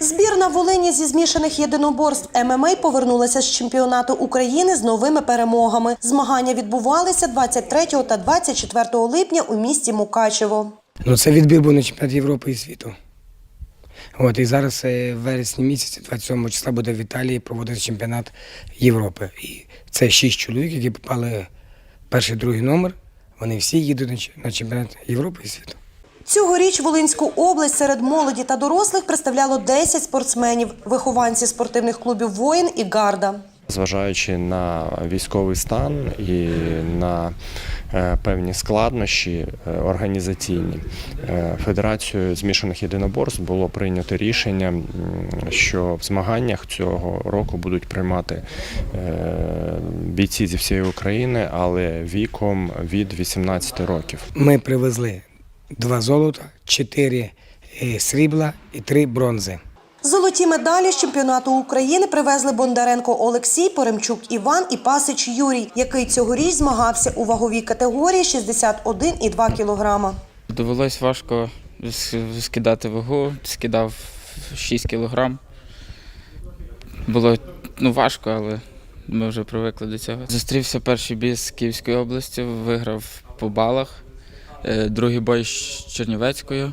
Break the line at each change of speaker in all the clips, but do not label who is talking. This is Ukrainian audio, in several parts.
Збірна Волині зі змішаних єдиноборств ММА повернулася з чемпіонату України з новими перемогами. Змагання відбувалися 23 та 24 липня у місті Мукачево.
Ну, це відбір був на чемпіонат Європи і світу. От, і зараз е, в вересні місяці, 27 числа, буде в Італії проводити чемпіонат Європи. І це шість чоловік, які попали перший другий номер. Вони всі їдуть на чемпіонат Європи і світу.
Цьогоріч Волинську область серед молоді та дорослих представляло 10 спортсменів, вихованці спортивних клубів Воїн і Гарда.
Зважаючи на військовий стан і на е, певні складнощі е, організаційні, е, Федерацією змішаних єдиноборств було прийнято рішення, що в змаганнях цього року будуть приймати бійці зі всієї України, але віком від 18 років.
Ми привезли два золота, чотири е, срібла і три бронзи.
Золоті медалі з чемпіонату України привезли Бондаренко Олексій, Поремчук Іван і Пасич Юрій, який цьогоріч змагався у ваговій категорії 61,2 кілограма.
Довелось важко скидати вагу, скидав 6 кілограм. Було ну, важко, але ми вже звикли до цього. Зустрівся перший бій з Київської області, виграв по балах. Е, Другий бой з Чернівецькою.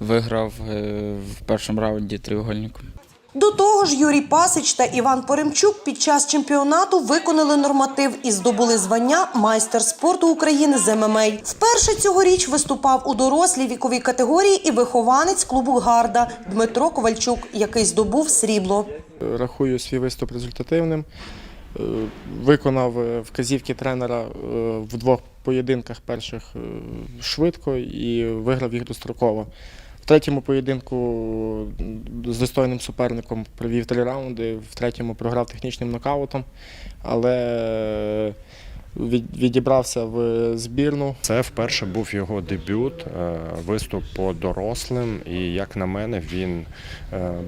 Виграв е, в першому раунді треугольником.
До того ж, Юрій Пасич та Іван Поремчук під час чемпіонату виконали норматив і здобули звання майстер спорту України з ММА. Вперше цьогоріч виступав у дорослій віковій категорії і вихованець клубу Гарда Дмитро Ковальчук, який здобув срібло.
Рахую свій виступ результативним. Е, Виконав вказівки тренера в двох поєдинках перших е, швидко і виграв їх достроково. В третьому поєдинку з достойним суперником провів три раунди, в третьому програв технічним нокаутом, але е, відібрався в збірну.
Це вперше був його дебют, е, виступ по дорослим, і як на мене, він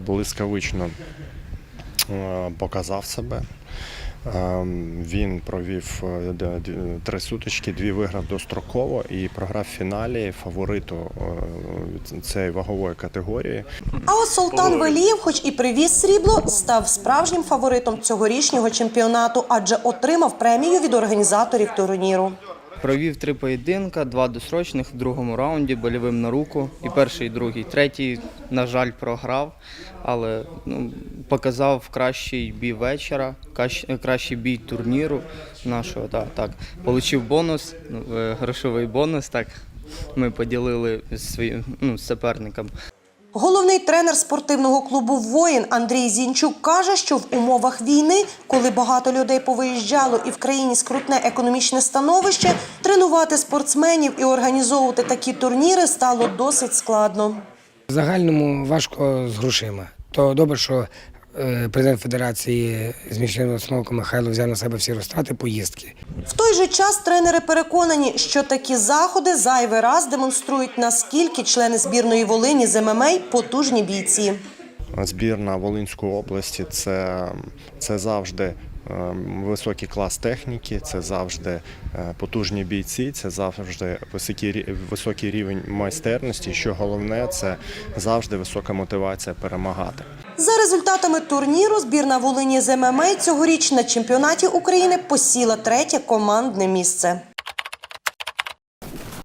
блискавично показав себе. Ем, Він провів е, три сутички, дві виграв достроково і програв в фіналі фавориту е, цієї вагової категорії.
А от Султан Велієв, хоч і привіз срібло, став справжнім фаворитом цьогорічнього чемпіонату, адже отримав премію від організаторів турніру.
Провів три поєдинка, два досрочних в другому раунді, больовим на руку. І перший, і другий, третій, на жаль, програв, але ну, показав кращий бій вечора, кращий бій турніру нашого. Так, так. Получив бонус, ну, е, грошовий бонус. Так ми поділили з своїм ну, з суперником.
Головний тренер спортивного клубу Воїн Андрій Зінчук каже, що в умовах війни, коли багато людей повиїжджало і в країні скрутне економічне становище, тренувати спортсменів і організовувати такі турніри стало досить складно.
В загальному важко з грошима. То добре, що президент Федерації змішаного смолку Михайло взяв на себе всі розтрати поїздки.
В той же час тренери переконані, що такі заходи зайвий раз демонструють, наскільки члени збірної Волині з ММА потужні бійці.
Збірна Волинської області це, це завжди ем, високий клас техніки, це завжди е, потужні бійці, це завжди високий, високий рівень майстерності. Що головне, це завжди висока мотивація перемагати.
За результатами турніру збірна Волині з ММА цьогоріч на чемпіонаті України посіла третє командне місце.